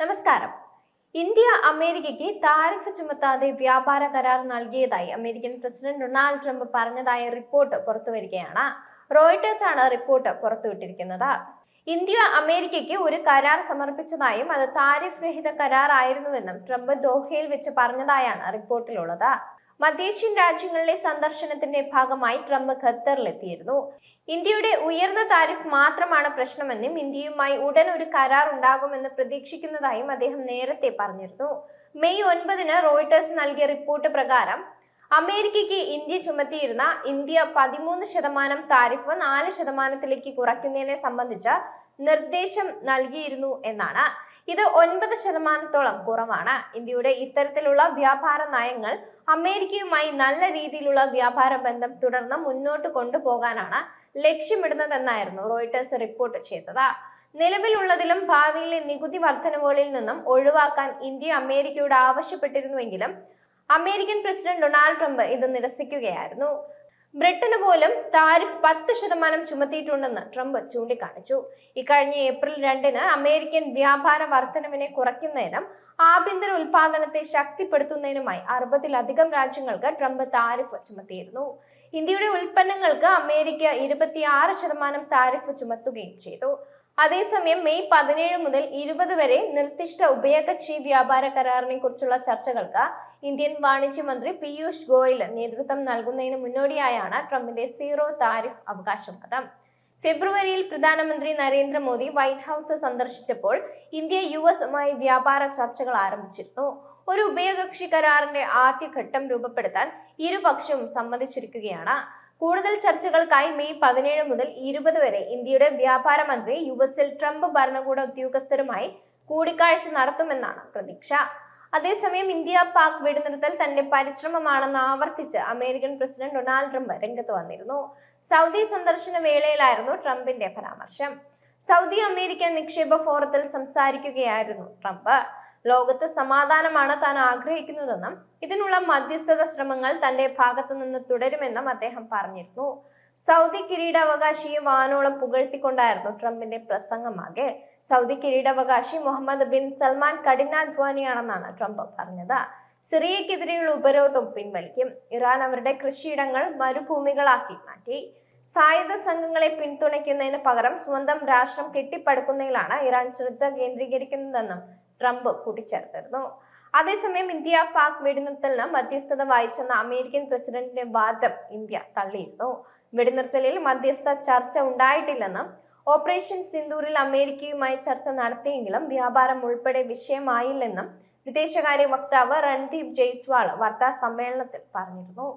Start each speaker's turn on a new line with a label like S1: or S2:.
S1: നമസ്കാരം. ഇന്ത്യ അമേരിക്കയ്ക്ക് താരിഫ് ചുമത്താതെ വ്യാപാര കരാർ നൽകിയതായി അമേരിക്കൻ പ്രസിഡന്റ് ഡൊണാൾഡ് ട്രംപ് പറഞ്ഞതായ റിപ്പോർട്ട് പുറത്തുവരികയാണ്. റോയിട്ടേഴ്സ് ആണ് റിപ്പോർട്ട് പുറത്തുവിട്ടിരിക്കുന്നത്. ഇന്ത്യ അമേരിക്കയ്ക്ക് ഒരു കരാർ സമർപ്പിച്ചതായും അത് താരിഫ് രഹിത കരാർ ആയിരുന്നുവെന്നും ട്രംപ് ദോഹയിൽ വെച്ച് പറഞ്ഞതായാണ് റിപ്പോർട്ടിലുള്ളത്. മധ്യേഷ്യൻ രാജ്യങ്ങളിലെ സന്ദർശനത്തിന്റെ ഭാഗമായി ട്രംപ് ഖത്തറിലെത്തിയിരുന്നു. ഇന്ത്യയുടെ ഉയർന്ന താരിഫ് മാത്രമാണ് പ്രശ്നമെന്നും ഇന്ത്യയുമായി ഉടൻ ഒരു കരാർ ഉണ്ടാകുമെന്ന് പ്രതീക്ഷിക്കുന്നതായും അദ്ദേഹം നേരത്തെ പറഞ്ഞിരുന്നു. മെയ് ഒൻപതിന് റോയിട്ടേഴ്സ് നൽകിയ റിപ്പോർട്ട് പ്രകാരം അമേരിക്കയ്ക്ക് ഇന്ത്യ ചുമത്തിയിരുന്ന ഇന്ത്യ പതിമൂന്ന് ശതമാനം താരിഫ് നാല് ശതമാനത്തിലേക്ക് കുറയ്ക്കുന്നതിനെ സംബന്ധിച്ച നിർദ്ദേശം നൽകിയിരുന്നു എന്നാണ്. ഇത് ഒൻപത് ശതമാനത്തോളം കുറവാണ്. ഇന്ത്യയുടെ ഇത്തരത്തിലുള്ള വ്യാപാര നയങ്ങൾ അമേരിക്കയുമായി നല്ല രീതിയിലുള്ള വ്യാപാര ബന്ധം തുടർന്ന് മുന്നോട്ട് കൊണ്ടുപോകാനാണ് ലക്ഷ്യമിടുന്നതെന്നായിരുന്നു റോയിട്ടേഴ്സ് റിപ്പോർട്ട് ചെയ്തത്. നിലവിലുള്ളതിലും ഭാവിയിലെ നികുതി വർധനവുകളിൽ നിന്നും ഒഴിവാക്കാൻ ഇന്ത്യ അമേരിക്കയോട് ആവശ്യപ്പെട്ടിരുന്നുവെങ്കിലും അമേരിക്കൻ പ്രസിഡന്റ് ഡൊണാൾഡ് ട്രംപ് ഇത് നിരസിക്കുകയായിരുന്നു. ബ്രിട്ടന് പോലും താരിഫ് പത്ത് ശതമാനം ചുമത്തിയിട്ടുണ്ടെന്ന് ട്രംപ് ചൂണ്ടിക്കാണിച്ചു. ഇക്കഴിഞ്ഞ ഏപ്രിൽ രണ്ടിന് അമേരിക്കൻ വ്യാപാര വർധനവിനെ കുറയ്ക്കുന്നതിനും ആഭ്യന്തര ഉൽപാദനത്തെ ശക്തിപ്പെടുത്തുന്നതിനുമായി അറുപതിലധികം രാജ്യങ്ങൾക്ക് ട്രംപ് താരിഫ് ചുമത്തിയിരുന്നു. ഇന്ത്യയുടെ ഉൽപ്പന്നങ്ങൾക്ക് അമേരിക്ക ഇരുപത്തിയാറ് ശതമാനം താരിഫ് ചുമത്തുകയും ചെയ്തു. അതേസമയം മെയ് പതിനേഴ് മുതൽ ഇരുപത് വരെ നിർദ്ദിഷ്ട ഉഭയകക്ഷി വ്യാപാര കരാറിനെ കുറിച്ചുള്ള ചർച്ചകൾക്ക് ഇന്ത്യൻ വാണിജ്യ മന്ത്രി പീയൂഷ് ഗോയൽ നേതൃത്വം നൽകുന്നതിന് മുന്നോടിയായാണ് ട്രംപിന്റെ സീറോ താരിഫ് അവകാശവാദം ഫെബ്രുവരിയിൽ പ്രധാനമന്ത്രി നരേന്ദ്രമോദി വൈറ്റ് ഹൗസ് സന്ദർശിച്ചപ്പോൾ ഇന്ത്യ യു എസുമായി വ്യാപാര ചർച്ചകൾ ആരംഭിച്ചിരുന്നു. ഒരു ഉഭയകക്ഷി കരാറിന്റെ ആദ്യഘട്ടം രൂപപ്പെടുത്താൻ ഇരുപക്ഷവും സമ്മതിച്ചിരിക്കുകയാണ്. കൂടുതൽ ചർച്ചകൾക്കായി മെയ് പതിനേഴ് മുതൽ ഇരുപത് വരെ ഇന്ത്യയുടെ വ്യാപാര മന്ത്രി യു എസിൽ ട്രംപ് ഭരണകൂട ഉദ്യോഗസ്ഥരുമായി കൂടിക്കാഴ്ച നടത്തുമെന്നാണ് പ്രതീക്ഷ. അതേസമയം ഇന്ത്യ പാക് വെടിനിർത്തൽ തന്റെ പരിശ്രമമാണെന്ന് ആവർത്തിച്ച് അമേരിക്കൻ പ്രസിഡന്റ് ഡൊണാൾഡ് ട്രംപ് രംഗത്ത് വന്നിരുന്നു. സൗദി സന്ദർശന വേളയിലായിരുന്നു ട്രംപിന്റെ പരാമർശം. സൗദി അമേരിക്കൻ നിക്ഷേപ ഫോറത്തിൽ സംസാരിക്കുകയായിരുന്നു ട്രംപ്. ലോകത്ത് സമാധാനമാണ് താൻ ആഗ്രഹിക്കുന്നതെന്നും ഇതിനുള്ള മധ്യസ്ഥത ശ്രമങ്ങൾ തന്റെ ഭാഗത്തു നിന്ന് തുടരുമെന്നും അദ്ദേഹം പറഞ്ഞിരുന്നു. സൗദി കിരീടാവകാശിയെ വാനോളം പുകഴ്ത്തിക്കൊണ്ടായിരുന്നു ട്രംപിന്റെ പ്രസംഗമാകെ. സൗദി കിരീടാവകാശി മുഹമ്മദ് ബിൻ സൽമാൻ കഠിനാധ്വാനിയാണെന്നാണ് ട്രംപ് പറഞ്ഞത്. സിറിയക്കെതിരെയുള്ള ഉപരോധം പിൻവലിക്കും. ഇറാൻ അവരുടെ കൃഷിയിടങ്ങൾ മരുഭൂമികളാക്കി മാറ്റി. സായുധ സംഘങ്ങളെ പിന്തുണയ്ക്കുന്നതിന് പകരം സ്വന്തം രാഷ്ട്രം കെട്ടിപ്പടുക്കുന്നതിലാണ് ഇറാൻ ശ്രദ്ധ കേന്ദ്രീകരിക്കുന്നതെന്നും ട്രംപ് കൂട്ടിച്ചേർത്തിരുന്നു. അതേസമയം ഇന്ത്യ പാക് വെടിനിർത്തലിന് മധ്യസ്ഥത വഹിച്ചെന്ന അമേരിക്കൻ പ്രസിഡന്റിന്റെ വാദം ഇന്ത്യ തള്ളിയിരുന്നു. വെടിനിർത്തലിൽ മധ്യസ്ഥ ചർച്ച ഉണ്ടായിട്ടില്ലെന്നും ഓപ്പറേഷൻ സിന്ദൂരിൽ അമേരിക്കയുമായി ചർച്ച നടത്തിയെങ്കിലും വ്യാപാരം ഉൾപ്പെടെ വിഷയമായില്ലെന്നും വിദേശകാര്യ വക്താവ് രൺദീപ് ജയ്സ്വാൾ വാർത്താ സമ്മേളനത്തിൽ പറഞ്ഞിരുന്നു.